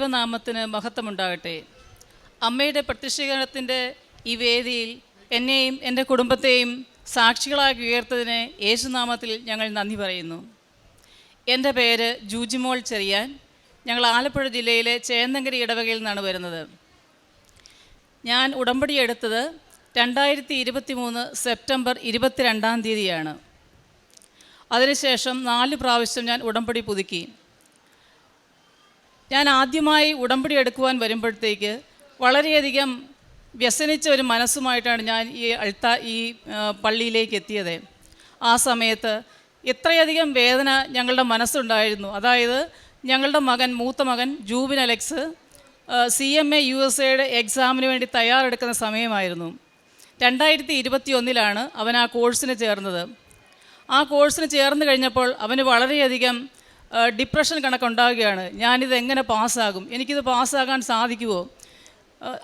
ദൈവനാമത്തിന് മഹത്വമുണ്ടാകട്ടെ. അമ്മയുടെ പ്രത്യക്ഷീകരണത്തിന്റെ ഈ വേദിയിൽ എന്നെയും എന്റെ കുടുംബത്തെയും സാക്ഷികളാക്കി ഉയർത്തതിന് യേശുനാമത്തിൽ ഞങ്ങൾ നന്ദി പറയുന്നു. എന്റെ പേര് ജൂജിമോൾ ചെറിയാൻ. ഞങ്ങൾ ആലപ്പുഴ ജില്ലയിലെ ചേന്നങ്കരി ഇടവകയിൽ നിന്നാണ് വരുന്നത്. ഞാൻ ഉടമ്പടി എടുത്തത് രണ്ടായിരത്തി ഇരുപത്തി മൂന്ന് സെപ്റ്റംബർ ഇരുപത്തിരണ്ടാം തീയതിയാണ്. അതിനുശേഷം നാല് പ്രാവശ്യം ഞാൻ ഉടമ്പടി പുതുക്കി. ഞാൻ ആദ്യമായി ഉടമ്പടി എടുക്കുവാൻ വരുമ്പോഴത്തേക്ക് വളരെയധികം വ്യസനിച്ച ഒരു മനസ്സുമായിട്ടാണ് ഞാൻ ഈ അൾത്ത ഈ പള്ളിയിലേക്ക് എത്തിയത്. ആ സമയത്ത് എത്രയധികം വേദന ഞങ്ങളുടെ മനസ്സുണ്ടായിരുന്നു. അതായത് ഞങ്ങളുടെ മകൻ മൂത്ത മകൻ Jubin Alex C M A U S എയുടെ എക്സാമിന് വേണ്ടി തയ്യാറെടുക്കുന്ന സമയമായിരുന്നു. രണ്ടായിരത്തി ഇരുപത്തി ഒന്നിലാണ് അവൻ ആ കോഴ്സിന് ചേർന്നത്. ആ കോഴ്സിന് ചേർന്ന് കഴിഞ്ഞപ്പോൾ അവന് വളരെയധികം ഡിപ്രഷൻ കണക്കുണ്ടാവുകയാണ് ഞാനിത് എങ്ങനെ പാസ്സാകും? എനിക്കിത് പാസ്സാകാൻ സാധിക്കുമോ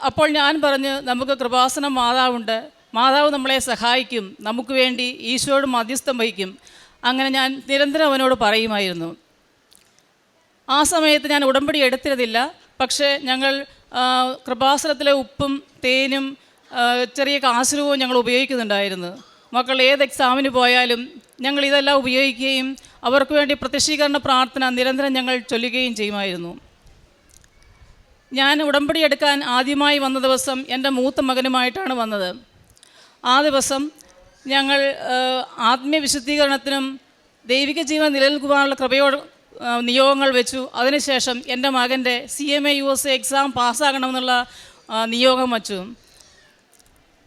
അപ്പോൾ ഞാൻ പറഞ്ഞ് നമുക്ക് കൃപാസനം മാതാവുണ്ട്. മാതാവ് നമ്മളെ സഹായിക്കും. നമുക്ക് വേണ്ടി ഈശോയോട് മധ്യസ്ഥം വഹിക്കും. അങ്ങനെ ഞാൻ നിരന്തരം അവനോട് പറയുമായിരുന്നു. ആ സമയത്ത് ഞാൻ ഉടമ്പടി എടുത്തിരുന്നില്ല. പക്ഷേ ഞങ്ങൾ കൃപാസനത്തിലെ ഉപ്പും തേനും ചെറിയ കാസുരവും ഞങ്ങൾ ഉപയോഗിക്കുന്നുണ്ടായിരുന്നു. മക്കൾ ഏത് എക്സാമിന് പോയാലും ഞങ്ങൾ ഇതെല്ലാം ഉപയോഗിക്കുകയും അവർക്ക് വേണ്ടി പ്രത്യക്ഷീകരണ പ്രാർത്ഥന നിരന്തരം ഞങ്ങൾ ചൊല്ലുകയും ചെയ്യുമായിരുന്നു. ഞാൻ ഉടമ്പടി എടുക്കാൻ ആദ്യമായി വന്ന ദിവസം എന്റെ മൂത്ത മകനുമായിട്ടാണ് വന്നത്. ആ ദിവസം ഞങ്ങൾ ആത്മീയ വിശുദ്ധീകരണത്തിനും ദൈവിക ജീവൻ നിലനിൽക്കുവാനുള്ള കൃപയോട് നിയോഗങ്ങൾ വെച്ചു. അതിനുശേഷം എന്റെ മകന്റെ C M A U S exam പാസ്സാകണമെന്നുള്ള നിയോഗം വച്ചു.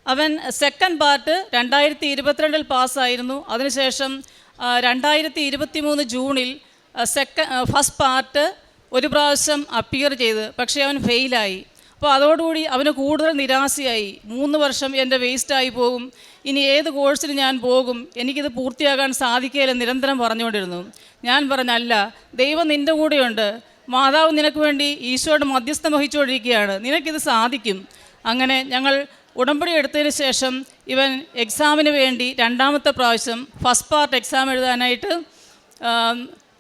അവൻ സെക്കൻഡ് പാർട്ട് രണ്ടായിരത്തി ഇരുപത്തിരണ്ടിൽ പാസ്സായിരുന്നു. അതിനുശേഷം രണ്ടായിരത്തി ഇരുപത്തി മൂന്ന് ജൂണിൽ സെക്ക ഫസ്റ്റ് പാർട്ട് ഒരു പ്രാവശ്യം അപ്പിയർ ചെയ്ത് പക്ഷേ അവൻ ഫെയിലായി അപ്പോൾ അതോടുകൂടി അവന് കൂടുതൽ നിരാശയായി. മൂന്ന് വർഷം എന്റെ വേസ്റ്റായി പോകും. ഇനി ഏത് കോഴ്സിന് ഞാൻ പോകും? എനിക്കിത് പൂർത്തിയാകാൻ സാധിക്കില്ല നിരന്തരം പറഞ്ഞുകൊണ്ടിരുന്നു. ഞാൻ പറഞ്ഞല്ല ദൈവം നിന്റെ കൂടെയുണ്ട്. മാതാവ് നിനക്ക് വേണ്ടി ഈശോയുടെ മധ്യസ്ഥം വഹിച്ചുകൊണ്ടിരിക്കുകയാണ്. നിനക്കിത് സാധിക്കും. അങ്ങനെ ഞങ്ങൾ ഉടമ്പടി എടുത്തതിന് ശേഷം ഇവൻ എക്സാമിന് വേണ്ടി രണ്ടാമത്തെ പ്രാവശ്യം ഫസ്റ്റ് പാർട്ട് എക്സാം എഴുതാനായിട്ട്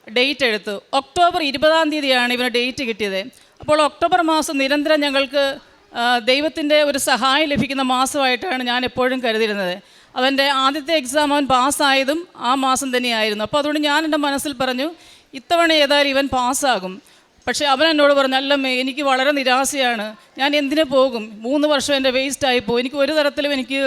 ഡേറ്റ് എടുത്തു. ഒക്ടോബർ ഇരുപതാം തീയതിയാണ് ഇവന് ഡേറ്റ് കിട്ടിയത്. അപ്പോൾ ഒക്ടോബർ മാസം നിരന്തരം ഞങ്ങൾക്ക് ദൈവത്തിന്റെ ഒരു സഹായം ലഭിക്കുന്ന മാസമായിട്ടാണ് ഞാൻ എപ്പോഴും കരുതിയിരുന്നത്. അവന്റെ ആദ്യത്തെ എക്സാം അവൻ പാസ്സായതും ആ മാസം തന്നെയായിരുന്നു. അപ്പോൾ അതുകൊണ്ട് ഞാൻ എന്റെ മനസ്സിൽ പറഞ്ഞു ഇത്തവണ ഏതായാലും ഇവൻ പാസ്സാകും. പക്ഷേ അവൻ എന്നോട് പറഞ്ഞു അല്ലമ്മേ എനിക്ക് വളരെ നിരാശയാണ്. ഞാൻ എന്തിനു പോകും? മൂന്ന് വർഷം എന്റെ വേസ്റ്റായി പോകും എനിക്ക് ഒരു തരത്തിലും എനിക്ക്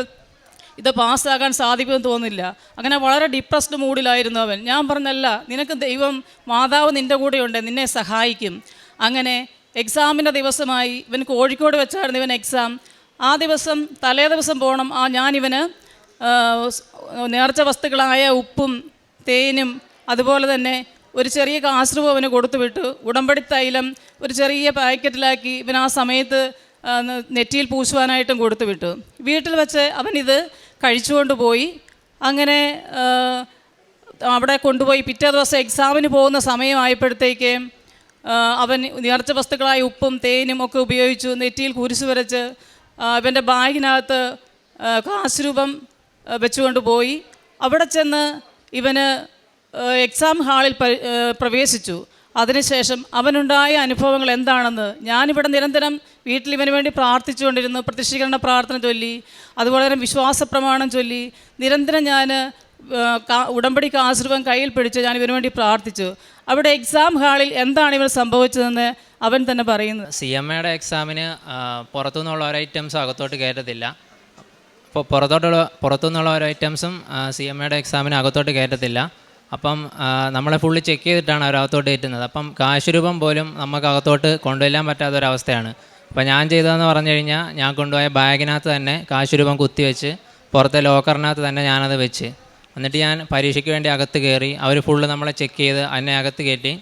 ഇത് പാസ്സാകാൻ സാധിക്കുമെന്ന് തോന്നുന്നില്ല അങ്ങനെ വളരെ ഡിപ്രസ്ഡ് മൂഡിലായിരുന്നു അവൻ. ഞാൻ പറഞ്ഞല്ല നിനക്ക് ദൈവം മാതാവ് നിന്റെ കൂടെയുണ്ട്. നിന്നെ സഹായിക്കും. അങ്ങനെ എക്സാമിന്റെ ദിവസമായി ഇവൻ കോഴിക്കോട് വെച്ചായിരുന്നു ഇവൻ എക്സാം ആ ദിവസം തലേ ദിവസം പോകണം ആ ഞാനിവന് നേർച്ച വസ്തുക്കളായ ഉപ്പും തേനും അതുപോലെ തന്നെ ഒരു ചെറിയ കാസർവ് അവന് കൊടുത്തുവിട്ടു ഉടമ്പടി തൈലം ഒരു ചെറിയ പാക്കറ്റിലാക്കി ഇവൻ ആ സമയത്ത് നെറ്റിയിൽ പൂശുവാനായിട്ടും കൊടുത്തുവിട്ടു വീട്ടിൽ വെച്ച് അവനിത് കഴിച്ചുകൊണ്ട് പോയി. അങ്ങനെ അവിടെ കൊണ്ടുപോയി. പിറ്റേ ദിവസം എക്സാമിന് പോകുന്ന സമയമായപ്പോഴത്തേക്ക് അവൻ നേർച്ച വസ്തുക്കളായ ഉപ്പും തേനും ഒക്കെ ഉപയോഗിച്ചു നെറ്റിയിൽ കുരിശ് വരച്ച് ഇവന്റെ ബാഗിനകത്ത് കാശ് രൂപം വെച്ചുകൊണ്ട് പോയി. അവിടെ ചെന്ന് ഇവന് എക്സാം ഹാളിൽ പ്രവേശിച്ചു. അതിനുശേഷം അവനുണ്ടായ അനുഭവങ്ങൾ എന്താണെന്ന് ഞാനിവിടെ നിരന്തരം വീട്ടിൽ ഇവന് വേണ്ടി പ്രാർത്ഥിച്ചുകൊണ്ടിരുന്നു പ്രതിഷ്ഠീകരണ പ്രാർത്ഥന ചൊല്ലി അതുപോലെ തന്നെ വിശ്വാസ പ്രമാണം ചൊല്ലി നിരന്തരം ഞാൻ ഉടമ്പടി ആശ്രമം കയ്യിൽ പിടിച്ച് ഞാൻ ഇവന് വേണ്ടി പ്രാർത്ഥിച്ചു. അവിടെ എക്സാം ഹാളിൽ എന്താണ് ഇവർ സംഭവിച്ചതെന്ന് അവൻ തന്നെ പറയുന്നത് സി എം എയുടെ എക്സാമിന് പുറത്തുനിന്നുള്ള ഓരോ ഐറ്റംസും അകത്തോട്ട് കയറ്റത്തില്ല. അപ്പോൾ പുറത്തോട്ടുള്ള പുറത്തുനിന്നുള്ള ഓരോ ഐറ്റംസും സി എം എയുടെ എക്സാമിന് അകത്തോട്ട് കയറ്റത്തില്ല. അപ്പം നമ്മളെ ഫുള്ളി ചെക്ക് ചെയ്തിട്ടാണ് അവരകത്തോട്ട് കയറ്റുന്നത് അപ്പം കാശുരൂപം പോലും നമുക്ക് അകത്തോട്ട് കൊണ്ടുവരാൻ പറ്റാത്തൊരവസ്ഥയാണ്. അപ്പം ഞാൻ ചെയ്തതെന്ന് പറഞ്ഞു കഴിഞ്ഞാൽ ഞാൻ കൊണ്ടുപോയ ബാഗിനകത്ത് തന്നെ കാശുരൂപം കുത്തിവെച്ച് പുറത്തെ ലോക്കറിനകത്ത് തന്നെ ഞാനത് വെച്ച്. എന്നിട്ട് ഞാൻ പരീക്ഷയ്ക്ക് വേണ്ടി അകത്ത് കയറി അവർ ഫുള്ള് നമ്മളെ ചെക്ക് ചെയ്ത് എന്നെ അകത്ത് കയറ്റി.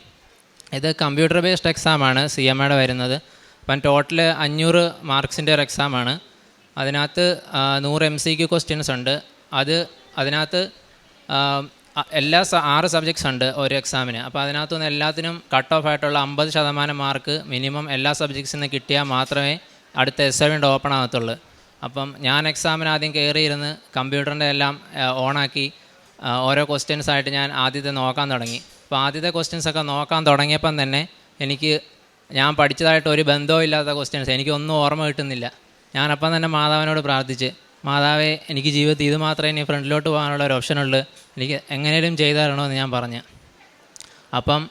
ഇത് കമ്പ്യൂട്ടർ ബേസ്ഡ് എക്സാമാണ് സി എം എയുടെ വരുന്നത്. അപ്പം ടോട്ടൽ അഞ്ഞൂറ് മാർക്സിന്റെ ഒരു എക്സാമാണ് അതിനകത്ത് നൂറ് എം സി ക്യു ക്വസ്റ്റ്യൻസ് ഉണ്ട്. അത് അതിനകത്ത് എല്ലാ ആറ് സബ്ജക്ട്സ് ഉണ്ട് ഒരു എക്സാമിന് അപ്പോൾ അതിനകത്തുനിന്ന് എല്ലാത്തിനും കട്ട് ഓഫ് ആയിട്ടുള്ള അമ്പത് ശതമാനം മാർക്ക് മിനിമം എല്ലാ സബ്ജക്ട്സിൽ നിന്ന് കിട്ടിയാൽ മാത്രമേ അടുത്ത എസ് എവിന്റെ ഓപ്പൺ ആകത്തുള്ളൂ. അപ്പം ഞാൻ എക്സാമിന് ആദ്യം കയറിയിരുന്ന് കമ്പ്യൂട്ടറിന്റെ എല്ലാം ഓണാക്കി ഓരോ ക്വസ്റ്റ്യൻസ് ആയിട്ട് ഞാൻ ആദ്യത്തെ നോക്കാൻ തുടങ്ങി. അപ്പോൾ ആദ്യത്തെ ക്വസ്റ്റ്യൻസ് ഒക്കെ നോക്കാൻ തുടങ്ങിയപ്പം തന്നെ എനിക്ക് ഞാൻ പഠിച്ചതായിട്ട് ഒരു ബന്ധവും ഇല്ലാത്ത ക്വസ്റ്റ്യൻസ് എനിക്കൊന്നും ഓർമ്മ കിട്ടുന്നില്ല. ഞാനപ്പം തന്നെ മാതാവിനോട് പ്രാർത്ഥിച്ച് മാതാവേ എനിക്ക് ജീവിതത്തിൽ ഇത് മാത്രമേ ഇനി ഫ്രണ്ടിലോട്ട് പോകാനുള്ള ഒരു ഓപ്ഷനുള്ളൂ എനിക്ക് എങ്ങനെയും ചെയ്തു തരണമെന്ന് ഞാൻ പറഞ്ഞു. അപ്പം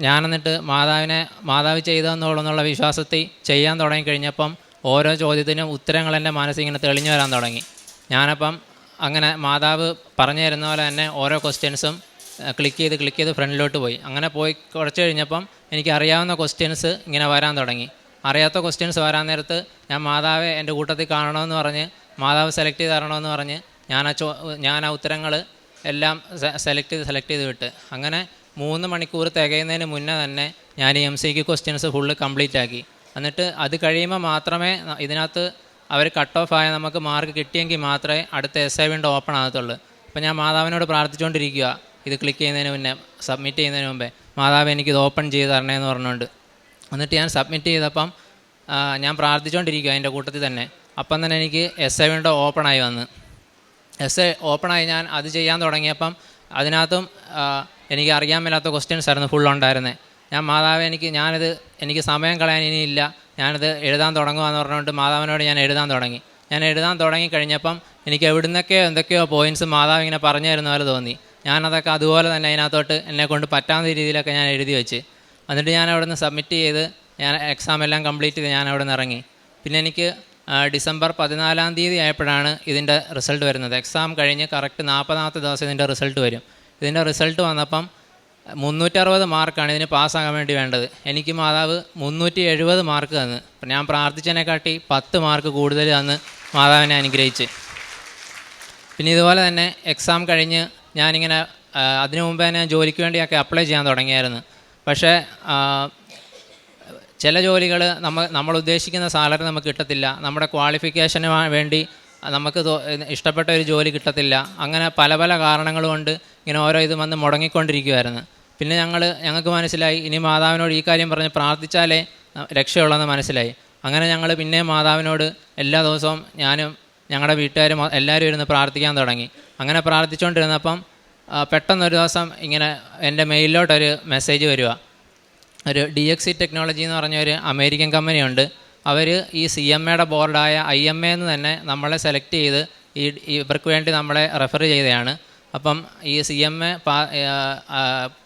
ഞാൻ എന്നിട്ട് മാതാവിനെ മാതാവ് ചെയ്തെന്നുള്ളെന്നുള്ള വിശ്വാസത്തിൽ ചെയ്യാൻ തുടങ്ങിക്കഴിഞ്ഞപ്പം ഓരോ ചോദ്യത്തിനും ഉത്തരങ്ങൾ എന്റെ മനസ്സിൽ ഇങ്ങനെ തെളിഞ്ഞു വരാൻ തുടങ്ങി. ഞാനപ്പം അങ്ങനെ മാതാവ് പറഞ്ഞു തരുന്ന പോലെ തന്നെ ഓരോ ക്വസ്റ്റ്യൻസും ക്ലിക്ക് ചെയ്ത് ക്ലിക്ക് ചെയ്ത് ഫ്രണ്ടിലോട്ട് പോയി. അങ്ങനെ പോയി കുറച്ച് കഴിഞ്ഞപ്പം എനിക്ക് അറിയാവുന്ന ക്വസ്റ്റ്യൻസ് ഇങ്ങനെ വരാൻ തുടങ്ങി. അറിയാത്ത ക്വസ്റ്റ്യൻസ് വരാൻ നേരത്ത് ഞാൻ മാതാവെ എന്റെ കൂട്ടത്തിൽ കാണണമെന്ന് പറഞ്ഞ് മാതാവ് സെലക്ട് ചെയ്ത് തരണമെന്ന് പറഞ്ഞ് ഞാൻ ആ ചോ ഞാൻ ആ ഉത്തരങ്ങൾ എല്ലാം സെലക്ട് ചെയ്ത് സെലക്ട് ചെയ്ത് വിട്ട്. അങ്ങനെ മൂന്ന് മണിക്കൂർ തികയുന്നതിന് മുന്നേ തന്നെ ഞാൻ ഈ എം സിക്ക് ക്വസ്റ്റ്യൻസ് ഫുള്ള് കംപ്ലീറ്റ് ആക്കി. എന്നിട്ട് അത് കഴിയുമ്പോൾ മാത്രമേ ഇതിനകത്ത് അവർ കട്ട് ഓഫ് ആയ നമുക്ക് മാർക്ക് കിട്ടിയെങ്കിൽ മാത്രമേ അടുത്ത എസ് ഐ വിൻഡോ ഓപ്പൺ ആകത്തുള്ളൂ. അപ്പോൾ ഞാൻ മാതാവിനോട് പ്രാർത്ഥിച്ചുകൊണ്ടിരിക്കുക. ഇത് ക്ലിക്ക് ചെയ്യുന്നതിന് മുന്നേ സബ്മിറ്റ് ചെയ്യുന്നതിന് മുമ്പേ. മാതാവ് എനിക്കിത് ഓപ്പൺ ചെയ്ത് തരണേന്ന് പറഞ്ഞുകൊണ്ട്. എന്നിട്ട് ഞാൻ സബ്മിറ്റ് ചെയ്തപ്പം ഞാൻ പ്രാർത്ഥിച്ചുകൊണ്ടിരിക്കുക അതിന്റെ കൂട്ടത്തിൽ തന്നെ. അപ്പം തന്നെ എനിക്ക് എസ് ഐ വിൻഡോ ഓപ്പണായി വന്ന്. എസ് ഐ ഓപ്പണായി ഞാൻ അത് ചെയ്യാൻ തുടങ്ങിയപ്പം അതിനകത്തും എനിക്ക് അറിയാൻ മേലാത്ത ക്വസ്റ്റ്യൻസ് ആയിരുന്നു ഫുൾ ഉണ്ടായിരുന്നത് ഞാൻ മാതാവ് എനിക്ക് ഞാനിത് എനിക്ക് സമയം കളയാൻ ഇനിയില്ല. ഞാനിത് എഴുതാൻ തുടങ്ങുകയെന്ന് പറഞ്ഞുകൊണ്ട് മാതാവിനോട് ഞാൻ എഴുതാൻ തുടങ്ങി. ഞാൻ എഴുതാൻ തുടങ്ങി കഴിഞ്ഞപ്പം എനിക്ക് എവിടുന്നൊക്കെയോ എന്തൊക്കെയോ പോയിന്റ്സ് മാതാവ് ഇങ്ങനെ പറഞ്ഞു തരുന്ന പോലെ തോന്നി. ഞാനതൊക്കെ അതുപോലെ തന്നെ അതിനകത്തോട്ട് എന്നെ കൊണ്ട് പറ്റാവുന്ന രീതിയിലൊക്കെ ഞാൻ എഴുതി വെച്ച്. എന്നിട്ട് ഞാൻ അവിടെ നിന്ന് സബ്മിറ്റ് ചെയ്ത് ഞാൻ എക്സാം എല്ലാം കംപ്ലീറ്റ് ചെയ്ത് ഞാൻ അവിടെ നിന്ന് ഇറങ്ങി. പിന്നെ എനിക്ക് ഡിസംബർ പതിനാലാം തീയതി ആയപ്പോഴാണ് ഇതിന്റെ റിസൾട്ട് വരുന്നത്. എക്സാം കഴിഞ്ഞ് കറക്റ്റ് നാൽപ്പതാമത്തെ ദിവസം ഇതിന്റെ റിസൾട്ട് വരും. ഇതിന്റെ റിസൾട്ട് വന്നപ്പം മുന്നൂറ്ററുപത് മാർക്കാണ് ഇതിന് പാസ്സാകാൻ വേണ്ടി വേണ്ടത്. എനിക്ക് മാതാവ് മുന്നൂറ്റി എഴുപത് മാർക്ക് തന്ന്. ഞാൻ പ്രാർത്ഥിച്ചതിനെക്കാട്ടി പത്ത് മാർക്ക് കൂടുതൽ തന്ന് മാതാവിനെ അനുഗ്രഹിച്ച്. പിന്നെ ഇതുപോലെ തന്നെ എക്സാം കഴിഞ്ഞ് ഞാനിങ്ങനെ അതിനു മുമ്പേ ഞാൻ ജോലിക്ക് വേണ്ടിയൊക്കെ അപ്ലൈ ചെയ്യാൻ തുടങ്ങിയായിരുന്നു. പക്ഷേ ചില ജോലികൾ നമ്മൾ നമ്മൾ ഉദ്ദേശിക്കുന്ന സാലറി നമുക്ക് കിട്ടത്തില്ല. നമ്മുടെ ക്വാളിഫിക്കേഷന് വേണ്ടി നമുക്ക് ഇഷ്ടപ്പെട്ട ഒരു ജോലി കിട്ടത്തില്ല. അങ്ങനെ പല പല കാരണങ്ങൾ കൊണ്ട് ഇങ്ങനെ ഓരോ ഇത് വന്ന് മുടങ്ങിക്കൊണ്ടിരിക്കുമായിരുന്നു പിന്നെ ഞങ്ങൾ ഞങ്ങൾക്ക് മനസ്സിലായി ഇനി മാതാവിനോട് ഈ കാര്യം പറഞ്ഞ് പ്രാർത്ഥിച്ചാലേ രക്ഷയുള്ളതെന്ന് മനസ്സിലായി. അങ്ങനെ ഞങ്ങൾ പിന്നെ മാതാവിനോട് എല്ലാ ദിവസവും ഞാനും ഞങ്ങളുടെ വീട്ടുകാരും എല്ലാവരും ഇരുന്ന് പ്രാർത്ഥിക്കാൻ തുടങ്ങി. അങ്ങനെ പ്രാർത്ഥിച്ചുകൊണ്ടിരുന്നപ്പം പെട്ടെന്നൊരു ദിവസം ഇങ്ങനെ എന്റെ മെയിലിലോട്ടൊരു മെസ്സേജ് വരിക ഒരു ഡി എക്സ് ടെക്നോളജി എന്ന് പറഞ്ഞ ഒരു അമേരിക്കൻ കമ്പനിയുണ്ട്. അവർ ഈ സി എം എയുടെ ബോർഡായ ഐ എം എന്ന് തന്നെ നമ്മളെ സെലക്ട് ചെയ്ത് ഈ ഇവർക്ക് വേണ്ടി നമ്മളെ റെഫർ ചെയ്തതാണ് അപ്പം ഈ സി എം എ പാ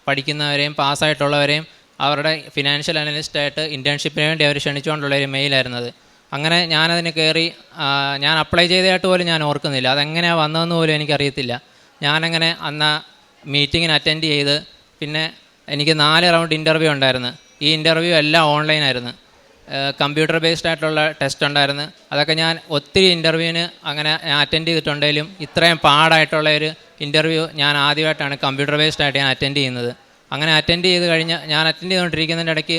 പഠിക്കുന്നവരെയും പാസ്സായിട്ടുള്ളവരെയും അവരുടെ ഫിനാൻഷ്യൽ അനലിസ്റ്റായിട്ട് ഇന്റേൺഷിപ്പിന് വേണ്ടി അവർ ക്ഷണിച്ചുകൊണ്ടുള്ള ഒരു മെയിലായിരുന്നത്. അങ്ങനെ ഞാനതിന് കയറി ഞാൻ അപ്ലൈ ചെയ്തതായിട്ട് പോലും ഞാൻ ഓർക്കുന്നില്ല. അതെങ്ങനെയാണ് വന്നതെന്ന് പോലും എനിക്കറിയത്തില്ല. ഞാനങ്ങനെ അന്ന് മീറ്റിങ്ങിന് അറ്റൻഡ് ചെയ്ത് പിന്നെ എനിക്ക് നാല് റൗണ്ട് ഇന്റർവ്യൂ ഉണ്ടായിരുന്നു. ഈ ഇന്റർവ്യൂ എല്ലാം ഓൺലൈനായിരുന്നു കമ്പ്യൂട്ടർ ബേസ്ഡ് ആയിട്ടുള്ള ടെസ്റ്റ് ഉണ്ടായിരുന്നു. അതൊക്കെ ഞാൻ ഒത്തിരി ഇന്റർവ്യൂവിന് അങ്ങനെ ഞാൻ അറ്റൻഡ് ചെയ്തിട്ടുണ്ടെങ്കിലും ഇത്രയും പാടായിട്ടുള്ള ഒരു ഇന്റർവ്യൂ ഞാൻ ആദ്യമായിട്ടാണ് കമ്പ്യൂട്ടർ ബേസ്ഡ് ആയിട്ട് ഞാൻ അറ്റൻഡ് ചെയ്യുന്നത്. അങ്ങനെ അറ്റൻഡ് ചെയ്ത് കഴിഞ്ഞ് ഞാൻ അറ്റൻഡ് ചെയ്തുകൊണ്ടിരിക്കുന്നതിന്റെ ഇടയ്ക്ക്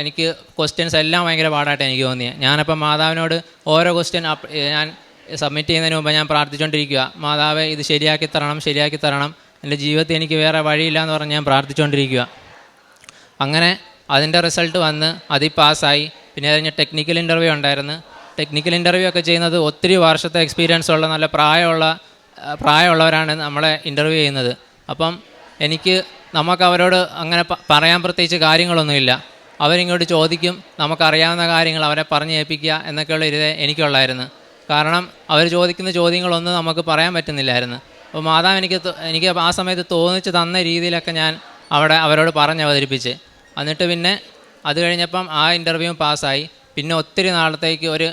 എനിക്ക് ക്വസ്റ്റ്യൻസ് എല്ലാം ഭയങ്കര പാടായിട്ട് എനിക്ക് തോന്നിയത് ഞാനപ്പോൾ മാതാവിനോട് ഓരോ ക്വസ്റ്റ്യൻ ഞാൻ സബ്മിറ്റ് ചെയ്യുന്നതിന് മുമ്പ് ഞാൻ പ്രാർത്ഥിച്ചുകൊണ്ടിരിക്കുക മാതാവെ ഇത് ശരിയാക്കി തരണം ശരിയാക്കി തരണം. എന്റെ ജീവിതത്തിൽ എനിക്ക് വേറെ വഴിയില്ല എന്ന് പറഞ്ഞ് ഞാൻ പ്രാർത്ഥിച്ചുകൊണ്ടിരിക്കുക അങ്ങനെ അതിന്റെ റിസൾട്ട് വന്ന് അതിൽ പാസ്സായി. പിന്നെ കഴിഞ്ഞ് ടെക്നിക്കൽ ഇന്റർവ്യൂ ഉണ്ടായിരുന്നു. ടെക്നിക്കൽ ഇന്റർവ്യൂ ഒക്കെ ചെയ്യുന്നത് ഒത്തിരി വർഷത്തെ എക്സ്പീരിയൻസ് ഉള്ള നല്ല പ്രായമുള്ള പ്രായമുള്ളവരാണ് നമ്മളെ ഇന്റർവ്യൂ ചെയ്യുന്നത്. അപ്പം എനിക്ക് നമുക്ക് അവരോട് അങ്ങനെ പറയാൻ പ്രത്യേകിച്ച് കാര്യങ്ങളൊന്നുമില്ല. അവരിങ്ങോട്ട് ചോദിക്കും നമുക്കറിയാവുന്ന കാര്യങ്ങൾ അവരെ പറഞ്ഞ് ഏൽപ്പിക്കുക എന്നൊക്കെയുള്ള ഇത് എനിക്കുള്ളായിരുന്നു. കാരണം അവർ ചോദിക്കുന്ന ചോദ്യങ്ങളൊന്നും നമുക്ക് പറയാൻ പറ്റുന്നില്ലായിരുന്നു. അപ്പോൾ മാതാവ് എനിക്ക് എനിക്ക് ആ സമയത്ത് തോന്നിച്ച് തന്ന രീതിയിലൊക്കെ ഞാൻ അവിടെ അവരോട് പറഞ്ഞ് അവതരിപ്പിച്ച്. എന്നിട്ട് പിന്നെ അത് കഴിഞ്ഞപ്പം ആ ഇന്റർവ്യൂ പാസ്സായി. പിന്നെ ഒത്തിരി നാളത്തേക്ക് ഒരു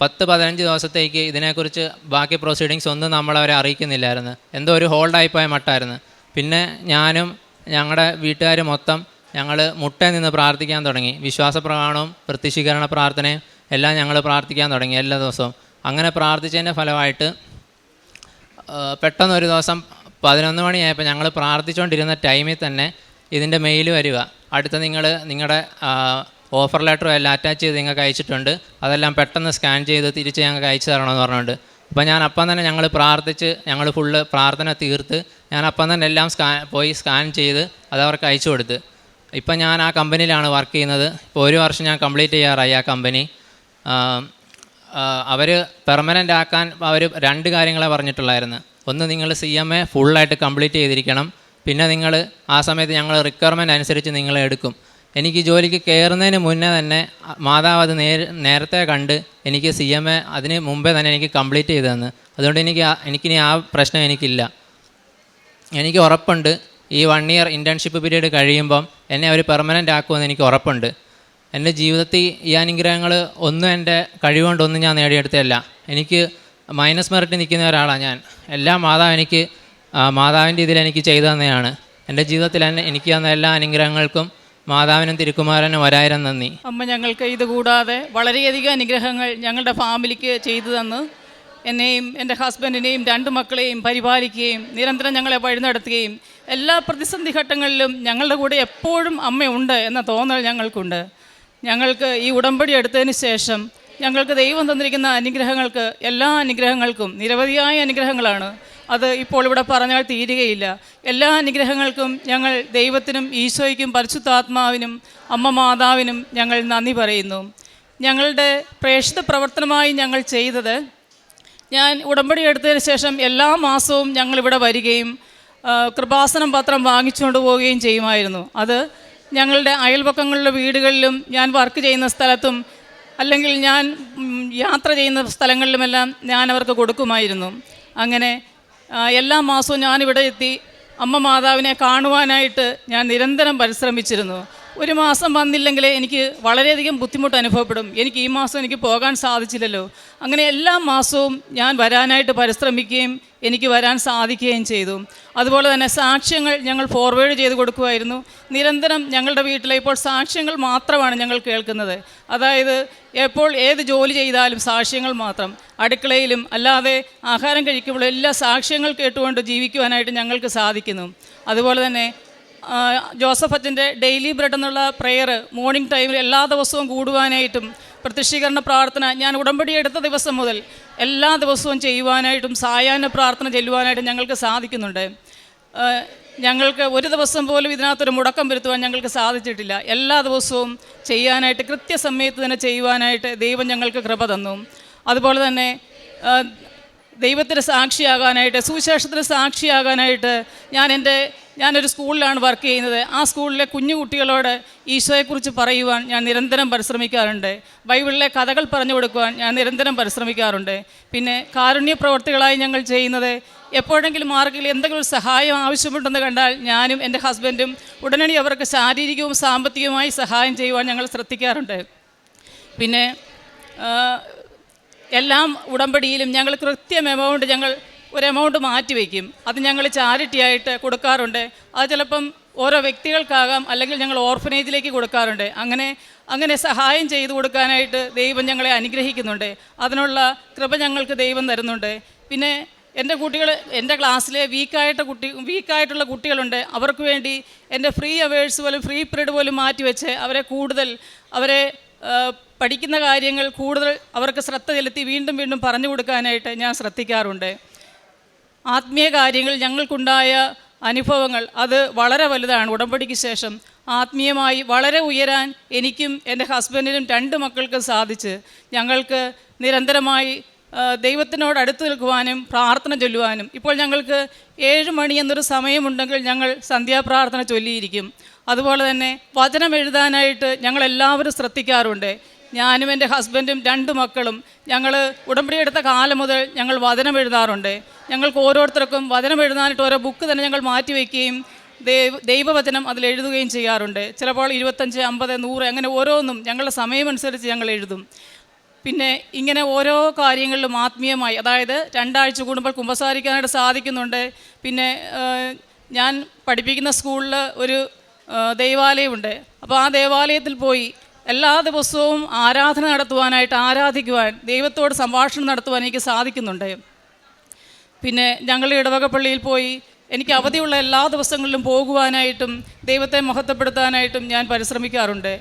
പത്ത് പതിനഞ്ച് ദിവസത്തേക്ക് ഇതിനെക്കുറിച്ച് ബാക്കി പ്രൊസീഡിങ്സ് ഒന്നും നമ്മളവരെ അറിയിക്കുന്നില്ലായിരുന്നു. എന്തോ ഒരു ഹോൾഡായിപ്പോയ മട്ടായിരുന്നു. പിന്നെ ഞാനും ഞങ്ങളുടെ വീട്ടുകാർ മൊത്തം ഞങ്ങൾ മുട്ടയിൽ നിന്ന് പ്രാർത്ഥിക്കാൻ തുടങ്ങി. വിശ്വാസപ്രമാണവും പ്രത്യക്ഷീകരണ പ്രാർത്ഥനയും എല്ലാം ഞങ്ങൾ പ്രാർത്ഥിക്കാൻ തുടങ്ങി എല്ലാ ദിവസവും. അങ്ങനെ പ്രാർത്ഥിച്ചതിന്റെ ഫലമായിട്ട് പെട്ടെന്ന് ഒരു ദിവസം പതിനൊന്ന് മണിയായപ്പോൾ ഞങ്ങൾ പ്രാർത്ഥിച്ചുകൊണ്ടിരുന്ന ടൈമിൽ തന്നെ ഇതിന്റെ മെയിൽ വരിക. അടുത്ത നിങ്ങൾ നിങ്ങളുടെ ഓഫർ ലെറ്ററും എല്ലാം അറ്റാച്ച് ചെയ്ത് നിങ്ങൾക്ക് അയച്ചിട്ടുണ്ട്. അതെല്ലാം പെട്ടെന്ന് സ്കാൻ ചെയ്ത് തിരിച്ച് ഞങ്ങൾക്ക് അയച്ചു തരണമെന്ന് പറഞ്ഞുകൊണ്ട്. അപ്പോൾ ഞാൻ അപ്പം തന്നെ ഞങ്ങൾ പ്രാർത്ഥിച്ച് ഞങ്ങൾ ഫുള്ള് പ്രാർത്ഥന തീർത്ത് ഞാൻ അപ്പം തന്നെ എല്ലാം സ്കാൻ പോയി സ്കാൻ ചെയ്ത് അത് അവർക്ക് അയച്ചു കൊടുത്ത്. ഇപ്പം ഞാൻ ആ കമ്പനിയിലാണ് വർക്ക് ചെയ്യുന്നത്. ഇപ്പോൾ ഒരു വർഷം ഞാൻ കംപ്ലീറ്റ് ചെയ്യാറായി ആ കമ്പനി അവർ പെർമനന്റ് ആക്കാൻ അവർ രണ്ട് കാര്യങ്ങളെ പറഞ്ഞിട്ടുള്ളായിരുന്നു. ഒന്ന് നിങ്ങൾ സി എം എ ഫുള്ളായിട്ട് കംപ്ലീറ്റ് ചെയ്തിരിക്കണം. പിന്നെ നിങ്ങൾ ആ സമയത്ത് ഞങ്ങൾ റിക്വയർമെന്റ് അനുസരിച്ച് നിങ്ങളെ എടുക്കും. എനിക്ക് ജോലിക്ക് കയറുന്നതിന് മുന്നേ തന്നെ മാതാവ് അത് നേര നേരത്തെ കണ്ട് എനിക്ക് സി എം എ അതിന് മുമ്പേ തന്നെ എനിക്ക് കംപ്ലീറ്റ് ചെയ്തു തന്നു. അതുകൊണ്ട് എനിക്ക് എനിക്കിനി ആ പ്രശ്നം എനിക്കില്ല. എനിക്ക് ഉറപ്പുണ്ട്. ഈ വൺ ഇയർ ഇന്റേൺഷിപ്പ് പീരീഡ് കഴിയുമ്പം എന്നെ അവർ പെർമനന്റ് ആക്കുമെന്ന് എനിക്ക് ഉറപ്പുണ്ട്. എന്റെ ജീവിതത്തിൽ ഈ അനുഗ്രഹങ്ങൾ ഒന്നും എന്റെ കഴിവുകൊണ്ടൊന്നും ഞാൻ നേടിയെടുത്തതല്ല. എനിക്ക് മൈനസ് മെറിറ്റ് നിൽക്കുന്ന ഒരാളാണ് ഞാൻ. എല്ലാ മാതാവ് എനിക്ക് മാതാവിന്റെ ഇതിൽ എനിക്ക് ചെയ്തു തന്നെയാണ് എന്റെ ജീവിതത്തിൽ തന്നെ എനിക്ക് തന്ന എല്ലാ അനുഗ്രഹങ്ങൾക്കും മാതാവിനും തിരുക്കുമാരനും ഒരായിരം നന്ദി. അമ്മ ഞങ്ങൾക്ക് ഇത് കൂടാതെ വളരെയധികം അനുഗ്രഹങ്ങൾ ഞങ്ങളുടെ ഫാമിലിക്ക് ചെയ്തു തന്ന്. എന്നെയും എന്റെ ഹസ്ബൻഡിനെയും രണ്ട് മക്കളെയും പരിപാലിക്കുകയും നിരന്തരം ഞങ്ങളെ വഴിനടത്തുകയും എല്ലാ പ്രതിസന്ധി ഘട്ടങ്ങളിലും ഞങ്ങളുടെ കൂടെ എപ്പോഴും അമ്മയുണ്ട് എന്ന തോന്നൽ ഞങ്ങൾക്കുണ്ട്. ഞങ്ങൾക്ക് ഈ ഉടമ്പടി എടുത്തതിന് ശേഷം ഞങ്ങൾക്ക് ദൈവം തന്നിരിക്കുന്ന അനുഗ്രഹങ്ങൾക്ക് എല്ലാ അനുഗ്രഹങ്ങൾക്കും നിരവധിയായ അനുഗ്രഹങ്ങളാണ്. അത് ഇപ്പോൾ ഇവിടെ പറഞ്ഞാൽ തീരുകയില്ല. എല്ലാ അനുഗ്രഹങ്ങൾക്കും ഞങ്ങൾ ദൈവത്തിനും ഈശോയ്ക്കും പരിശുദ്ധാത്മാവിനും അമ്മ മാതാവിനും ഞങ്ങൾ നന്ദി പറയുന്നു. ഞങ്ങളുടെ പ്രേക്ഷിത പ്രവർത്തനമായി ഞങ്ങൾ ചെയ്തത് ഞാൻ ഉടമ്പടി എടുത്തതിന് ശേഷം എല്ലാ മാസവും ഞങ്ങളിവിടെ വരികയും കൃപാസനം പത്രം വാങ്ങിച്ചുകൊണ്ട് പോവുകയും ചെയ്യുമായിരുന്നു. അത് ഞങ്ങളുടെ അയൽപക്കങ്ങളിലെ വീടുകളിലും ഞാൻ വർക്ക് ചെയ്യുന്ന സ്ഥലത്തും അല്ലെങ്കിൽ ഞാൻ യാത്ര ചെയ്യുന്ന സ്ഥലങ്ങളിലുമെല്ലാം ഞാൻ അവർക്ക് കൊടുക്കുമായിരുന്നു. അങ്ങനെ എല്ലാ മാസവും ഞാനിവിടെ എത്തി അമ്മ മാതാവിനെ കാണുവാനായിട്ട് ഞാൻ നിരന്തരം പരിശ്രമിച്ചിരുന്നു. ഒരു മാസം വന്നില്ലെങ്കിൽ എനിക്ക് വളരെയധികം ബുദ്ധിമുട്ട് അനുഭവപ്പെടും. എനിക്ക് ഈ മാസം എനിക്ക് പോകാൻ സാധിച്ചില്ലല്ലോ. അങ്ങനെ എല്ലാ മാസവും ഞാൻ വരാനായിട്ട് പരിശ്രമിക്കുകയും എനിക്ക് വരാൻ സാധിക്കുകയും ചെയ്തു. അതുപോലെ തന്നെ സാക്ഷ്യങ്ങൾ ഞങ്ങൾ ഫോർവേഡ് ചെയ്ത് കൊടുക്കുമായിരുന്നു. നിരന്തരം ഞങ്ങളുടെ വീട്ടിലെ ഇപ്പോൾ സാക്ഷ്യങ്ങൾ മാത്രമാണ് ഞങ്ങൾ കേൾക്കുന്നത്. അതായത് എപ്പോൾ ഏത് ജോലി ചെയ്താലും സാക്ഷ്യങ്ങൾ മാത്രം. അടുക്കളയിലും അല്ലാതെ ആഹാരം കഴിക്കുമ്പോഴും എല്ലാ സാക്ഷ്യങ്ങൾ കേട്ടുകൊണ്ട് ജീവിക്കുവാനായിട്ട് ഞങ്ങൾക്ക് സാധിക്കുന്നു. അതുപോലെ തന്നെ ജോസഫ് അച്ഛന്റെ ഡെയിലി ബ്രെഡ് എന്നുള്ള പ്രെയർ മോർണിംഗ് ടൈമിൽ എല്ലാ ദിവസവും കൂടുവാനായിട്ടും പ്രത്യക്ഷീകരണ പ്രാർത്ഥന ഞാൻ ഉടമ്പടി എടുത്ത ദിവസം മുതൽ എല്ലാ ദിവസവും ചെയ്യുവാനായിട്ടും സായാഹ്ന പ്രാർത്ഥന ചെല്ലുവാനായിട്ടും ഞങ്ങൾക്ക് സാധിക്കുന്നുണ്ട്. ഞങ്ങൾക്ക് ഒരു ദിവസം പോലും ഇതിനകത്തൊരു മുടക്കം വരുത്തുവാൻ ഞങ്ങൾക്ക് സാധിച്ചിട്ടില്ല. എല്ലാ ദിവസവും ചെയ്യാനായിട്ട് കൃത്യസമയത്ത് തന്നെ ചെയ്യുവാനായിട്ട് ദൈവം ഞങ്ങൾക്ക് കൃപ തന്നു. അതുപോലെ തന്നെ ദൈവത്തിന് സാക്ഷിയാകാനായിട്ട് സുവിശേഷത്തിന് സാക്ഷിയാകാനായിട്ട് ഞാൻ എന്റെ ഞാനൊരു സ്കൂളിലാണ് വർക്ക് ചെയ്യുന്നത്. ആ സ്കൂളിലെ കുഞ്ഞു കുട്ടികളോട് ഈശോയെക്കുറിച്ച് പറയുവാൻ ഞാൻ നിരന്തരം പരിശ്രമിക്കാറുണ്ട്. ബൈബിളിലെ കഥകൾ പറഞ്ഞു കൊടുക്കുവാൻ ഞാൻ നിരന്തരം പരിശ്രമിക്കാറുണ്ട്. പിന്നെ കാരുണ്യ പ്രവർത്തികളായി ഞങ്ങൾ ചെയ്യുന്നത് എപ്പോഴെങ്കിലും ആർക്കെങ്കിലും എന്തെങ്കിലും ഒരു സഹായം ആവശ്യമുണ്ടെന്ന് കണ്ടാൽ ഞാനും എന്റെ ഹസ്ബൻഡും ഉടനടി അവർക്ക് ശാരീരികവും സാമ്പത്തികവുമായി സഹായം ചെയ്യുവാൻ ഞങ്ങൾ ശ്രദ്ധിക്കാറുണ്ട്. പിന്നെ എല്ലാം ഉടമ്പടിയിലും ഞങ്ങൾ കൃത്യം എമൗണ്ട് ഞങ്ങൾ ഒരു എമൗണ്ട് മാറ്റി വയ്ക്കും. അത് ഞങ്ങൾ ചാരിറ്റി ആയിട്ട് കൊടുക്കാറുണ്ട്. അത് ചിലപ്പം ഓരോ വ്യക്തികൾക്കാകാം അല്ലെങ്കിൽ ഞങ്ങൾ ഓർഫനേജിലേക്ക് കൊടുക്കാറുണ്ട്. അങ്ങനെ അങ്ങനെ സഹായം ചെയ്തു കൊടുക്കാനായിട്ട് ദൈവം ഞങ്ങളെ അനുഗ്രഹിക്കുന്നുണ്ട്. അതിനുള്ള കൃപ ഞങ്ങൾക്ക് ദൈവം തരുന്നുണ്ട്. പിന്നെ എന്റെ കുട്ടികൾ എന്റെ ക്ലാസ്സിലെ വീക്കായിട്ട് കുട്ടി വീക്കായിട്ടുള്ള കുട്ടികളുണ്ട്. അവർക്ക് വേണ്ടി എന്റെ ഫ്രീ അവേഴ്സ് പോലും ഫ്രീ പീരീഡ് പോലും മാറ്റിവെച്ച് അവരെ കൂടുതൽ അവരെ പഠിക്കുന്ന കാര്യങ്ങൾ കൂടുതൽ അവർക്ക് ശ്രദ്ധ ചെലുത്തി വീണ്ടും വീണ്ടും പറഞ്ഞു കൊടുക്കാനായിട്ട് ഞാൻ ശ്രദ്ധിക്കാറുണ്ട്. ആത്മീയ കാര്യങ്ങൾ ഞങ്ങൾക്കുണ്ടായ അനുഭവങ്ങൾ അത് വളരെ വലുതാണ്. ഉടമ്പടിക്ക് ശേഷം ആത്മീയമായി വളരെ ഉയരാൻ എനിക്കും എന്റെ ഹസ്ബൻഡിനും രണ്ട് മക്കൾക്കും സാധിച്ച് ഞങ്ങൾക്ക് നിരന്തരമായി ദൈവത്തിനോട് അടുത്ത് നിൽക്കുവാനും പ്രാർത്ഥന ചൊല്ലുവാനും. ഇപ്പോൾ ഞങ്ങൾക്ക് ഏഴ് മണി എന്നൊരു സമയമുണ്ടെങ്കിൽ ഞങ്ങൾ സന്ധ്യാപ്രാർത്ഥന ചൊല്ലിയിരിക്കും. അതുപോലെ തന്നെ വചനം എഴുതാനായിട്ട് ഞങ്ങളെല്ലാവരും ശ്രദ്ധിക്കാറുണ്ട്. ഞാനും എന്റെ ഹസ്ബൻഡും രണ്ട് മക്കളും ഞങ്ങൾ ഉടമ്പടി എടുത്ത കാലം മുതൽ ഞങ്ങൾ വചനം എഴുതാറുണ്ട്. ഞങ്ങൾക്ക് ഓരോരുത്തർക്കും വചനം എഴുതാനായിട്ട് ഓരോ ബുക്ക് തന്നെ ഞങ്ങൾ മാറ്റി വയ്ക്കുകയും ദൈവ ദൈവവചനം അതിൽ എഴുതുകയും ചെയ്യാറുണ്ട്. ചിലപ്പോൾ ഇരുപത്തഞ്ച് അമ്പത് നൂറ് അങ്ങനെ ഓരോന്നും ഞങ്ങളുടെ സമയമനുസരിച്ച് ഞങ്ങൾ എഴുതും. പിന്നെ ഇങ്ങനെ ഓരോ കാര്യങ്ങളിലും ആത്മീയമായി അതായത് രണ്ടാഴ്ച കൂടുമ്പോൾ കുമ്പസാരിക്കാനായിട്ട് സാധിക്കുന്നുണ്ട്. പിന്നെ ഞാൻ പഠിപ്പിക്കുന്ന സ്കൂളിൽ ഒരു ദേവാലയമുണ്ട്. അപ്പോൾ ആ ദേവാലയത്തിൽ പോയി എല്ലാ ദിവസവും ആരാധന നടത്തുവാനായിട്ട് ആരാധിക്കുവാൻ ദൈവത്തോട് സംഭാഷണം നടത്തുവാൻ എനിക്ക് സാധിക്കുന്നുണ്ട്. പിന്നെ ഞങ്ങൾ ഇടവക പള്ളിയിൽ പോയി എനിക്ക് അവധിയുള്ള എല്ലാ ദിവസങ്ങളിലും പോകുവാനായിട്ടും ദൈവത്തെ മഹത്വപ്പെടുത്താനായിട്ടും ഞാൻ പരിശ്രമിക്കാറുണ്ട്.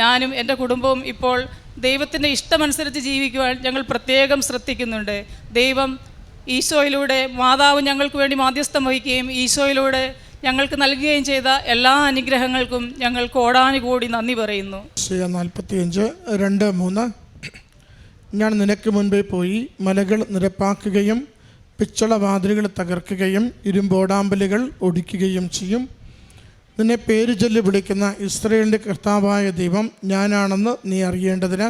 ഞാനും എന്റെ കുടുംബവും ഇപ്പോൾ ദൈവത്തിന്റെ ഇഷ്ടമനുസരിച്ച് ജീവിക്കുവാൻ ഞങ്ങൾ പ്രത്യേകം ശ്രദ്ധിക്കുന്നുണ്ട്. ദൈവം ഈശോയിലൂടെ മാതാവ് ഞങ്ങൾക്ക് വേണ്ടി മാധ്യസ്ഥം വഹിക്കുകയും ഈശോയിലൂടെ ഞങ്ങൾക്ക് നൽകുകയും ചെയ്ത എല്ലാ അനുഗ്രഹങ്ങൾക്കും ഞങ്ങൾ കോടാനുകൂടി നന്ദി പറയുന്നു. നാൽപ്പത്തിയഞ്ച് രണ്ട് മൂന്ന്. ഞാൻ നിനക്ക് മുൻപേ പോയി മലകൾ നിരപ്പാക്കുകയും പിച്ചള വാതിലുകൾ തകർക്കുകയും ഇരുമ്പോടാമ്പലുകൾ ഒടിക്കുകയും ചെയ്യും. നിന്നെ പേര് ചൊല്ലി വിളിക്കുന്ന ഇസ്രയേലിന്റെ കർത്താവായ ദൈവം ഞാനാണെന്ന് നീ അറിയേണ്ടതിന്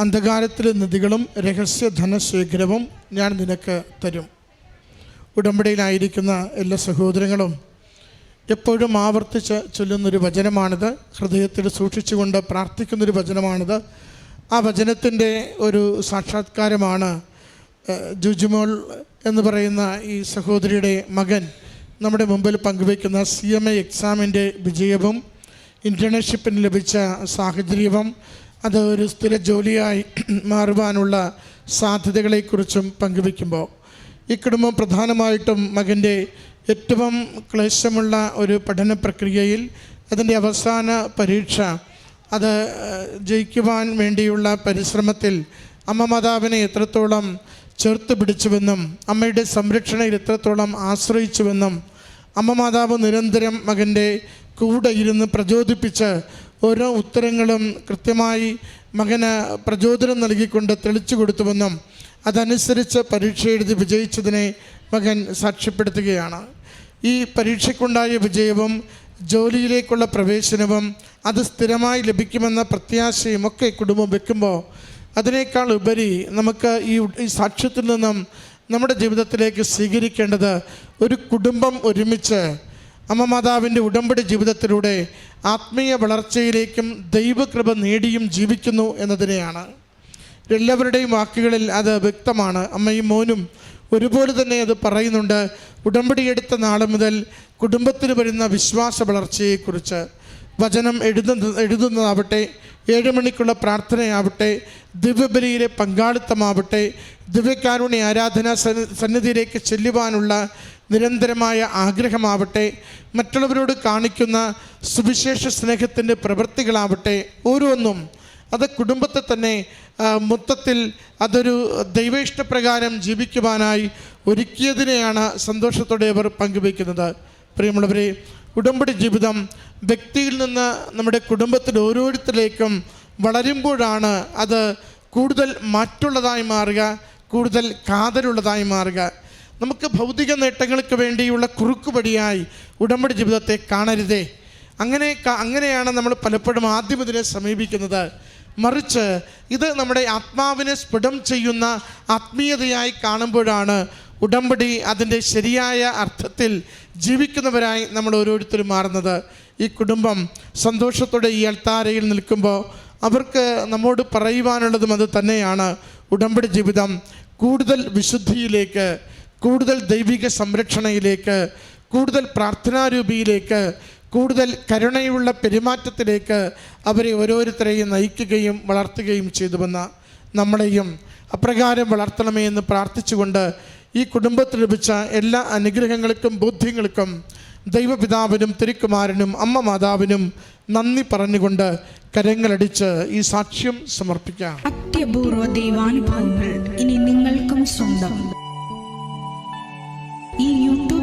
അന്ധകാരത്തിലെ നിധികളും രഹസ്യ ധനശേഖരവും ഞാൻ നിനക്ക് തരും. ഉടമ്പടിയിലായിരിക്കുന്ന എല്ലാ സഹോദരങ്ങളും എപ്പോഴും ആവർത്തിച്ച് ചൊല്ലുന്നൊരു വചനമാണിത്. ഹൃദയത്തിൽ സൂക്ഷിച്ചുകൊണ്ട് പ്രാർത്ഥിക്കുന്നൊരു വചനമാണിത്. ആ വചനത്തിന്റെ ഒരു സാക്ഷാത്കാരമാണ് ജുജുമോൾ എന്ന് പറയുന്ന ഈ സഹോദരിയുടെ മകൻ നമ്മുടെ മുമ്പിൽ പങ്കുവയ്ക്കുന്ന സി എം എ എക്സാമിന്റെ വിജയവും ഇന്റേൺഷിപ്പിന് ലഭിച്ച സാഹചര്യവും അത് ഒരു സ്ഥിര ജോലിയായി മാറുവാനുള്ള സാധ്യതകളെക്കുറിച്ചും പങ്കുവയ്ക്കുമ്പോൾ. ഈ കുടുംബം പ്രധാനമായിട്ടും മകന്റെ ഏറ്റവും ക്ലേശമുള്ള ഒരു പഠന പ്രക്രിയയിൽ അതിന്റെ അവസാന പരീക്ഷ അത് ജയിക്കുവാൻ വേണ്ടിയുള്ള പരിശ്രമത്തിൽ അമ്മ മാതാവിനെ എത്രത്തോളം ചേർത്ത് പിടിച്ചുവെന്നും അമ്മയുടെ സംരക്ഷണയിൽ എത്രത്തോളം ആശ്രയിച്ചുവെന്നും അമ്മ മാതാവ് നിരന്തരം മകന്റെ കൂടെ ഇരുന്ന് പ്രചോദിപ്പിച്ച് ഓരോ ഉത്തരങ്ങളും കൃത്യമായി മകന് പ്രചോദനം നൽകിക്കൊണ്ട് തെളിച്ചു കൊടുത്തുവെന്നും അതനുസരിച്ച് പരീക്ഷ എഴുതി വിജയിച്ചതിനെ മകൻ സാക്ഷ്യപ്പെടുത്തുകയാണ്. ഈ പരീക്ഷയ്ക്കുണ്ടായ വിജയവും ജോലിയിലേക്കുള്ള പ്രവേശനവും അത് സ്ഥിരമായി ലഭിക്കുമെന്ന പ്രത്യാശയും ഒക്കെ കുടുംബം വെക്കുമ്പോൾ അതിനേക്കാൾ ഉപരി നമുക്ക് ഈ ഈ സാക്ഷ്യത്തിൽ നിന്നും നമ്മുടെ ജീവിതത്തിലേക്ക് സ്വീകരിക്കേണ്ടത് ഒരു കുടുംബം ഒരുമിച്ച് അമ്മ മാതാവിന്റെ ഉടമ്പടി ജീവിതത്തിലൂടെ ആത്മീയ വളർച്ചയിലേക്കും ദൈവകൃപ നേടിയും ജീവിക്കുന്നു എന്നതിനെയാണ്. എല്ലാവരുടെയും വാക്കുകളിൽ അത് വ്യക്തമാണ്. അമ്മയും മോനും ഒരുപോലെ തന്നെ അത് പറയുന്നുണ്ട്. ഉടമ്പടി എടുത്ത നാൾ മുതൽ കുടുംബത്തിന് വരുന്ന വിശ്വാസ വളർച്ചയെക്കുറിച്ച് വചനം എഴുതുന്ന എഴുതുന്നതാവട്ടെ ഏഴ് മണിക്കുള്ള പ്രാർത്ഥനയാവട്ടെ ദിവ്യബലിയിലെ പങ്കാളിത്തമാവട്ടെ ദിവ്യകാരുണ്യ ആരാധന സന്നിധിയിലേക്ക് ചെല്ലുവാനുള്ള നിരന്തരമായ ആഗ്രഹമാവട്ടെ മറ്റുള്ളവരോട് കാണിക്കുന്ന സുവിശേഷ സ്നേഹത്തിന്റെ പ്രവൃത്തികളാവട്ടെ ഓരോന്നും അത് കുടുംബത്തെ തന്നെ മൊത്തത്തിൽ അതൊരു ദൈവേഷ്ടപ്രകാരം ജീവിക്കുവാനായി ഒരുക്കിയതിനെയാണ് സന്തോഷത്തോടെ അവർ പങ്കുവയ്ക്കുന്നത്. പ്രിയമുള്ളവരെ ഉടമ്പടി ജീവിതം വ്യക്തിയിൽ നിന്ന് നമ്മുടെ കുടുംബത്തിൽ ഓരോരുത്തരിലേക്കും വളരുമ്പോഴാണ് അത് കൂടുതൽ മാറ്റുള്ളതായി മാറുക കൂടുതൽ കാതലുള്ളതായി മാറുക. നമുക്ക് ഭൗതിക നേട്ടങ്ങൾക്ക് വേണ്ടിയുള്ള കുറുക്കുപടിയായി ഉടമ്പടി ജീവിതത്തെ കാണരുതേ. അങ്ങനെ അങ്ങനെയാണ് നമ്മൾ പലപ്പോഴും ആദ്യം ഇതിനെ സമീപിക്കുന്നത്. മറിച്ച് ഇത് നമ്മുടെ ആത്മാവിനെ സ്ഫുടം ചെയ്യുന്ന ആത്മീയതയായി കാണുമ്പോഴാണ് ഉടമ്പടി അതിന്റെ ശരിയായ അർത്ഥത്തിൽ ജീവിക്കുന്നവരായി നമ്മൾ ഓരോരുത്തരും മാറുന്നത്. ഈ കുടുംബം സന്തോഷത്തോടെ ഈ അൾത്താരയിൽ നിൽക്കുമ്പോൾ അവർക്ക് നമ്മോട് പറയുവാനുള്ളതും അത് തന്നെയാണ്. ഉടമ്പടി ജീവിതം കൂടുതൽ വിശുദ്ധിയിലേക്ക് കൂടുതൽ ദൈവിക സംരക്ഷണയിലേക്ക് കൂടുതൽ പ്രാർത്ഥനാരൂപിയിലേക്ക് കൂടുതൽ കരുണയുള്ള പെരുമാറ്റത്തിലേക്ക് അവരെ ഓരോരുത്തരെയും നയിക്കുകയും വളർത്തുകയും ചെയ്തുവെന്ന നമ്മളെയും അപ്രകാരം വളർത്തണമേ എന്ന് പ്രാർത്ഥിച്ചുകൊണ്ട് ഈ കുടുംബത്തിൽ ലഭിച്ച എല്ലാ അനുഗ്രഹങ്ങൾക്കും ബോധ്യങ്ങൾക്കും ദൈവപിതാവിനും തിരുക്കുമാരനും അമ്മ മാതാവിനും നന്ദി പറഞ്ഞുകൊണ്ട് കരങ്ങളടിച്ച് ഈ സാക്ഷ്യം സമർപ്പിക്കാം. അത്യപൂർവ ദൈവാനുഭവങ്ങൾ ഇനി നിങ്ങൾക്കും സ്വന്തം. ഈ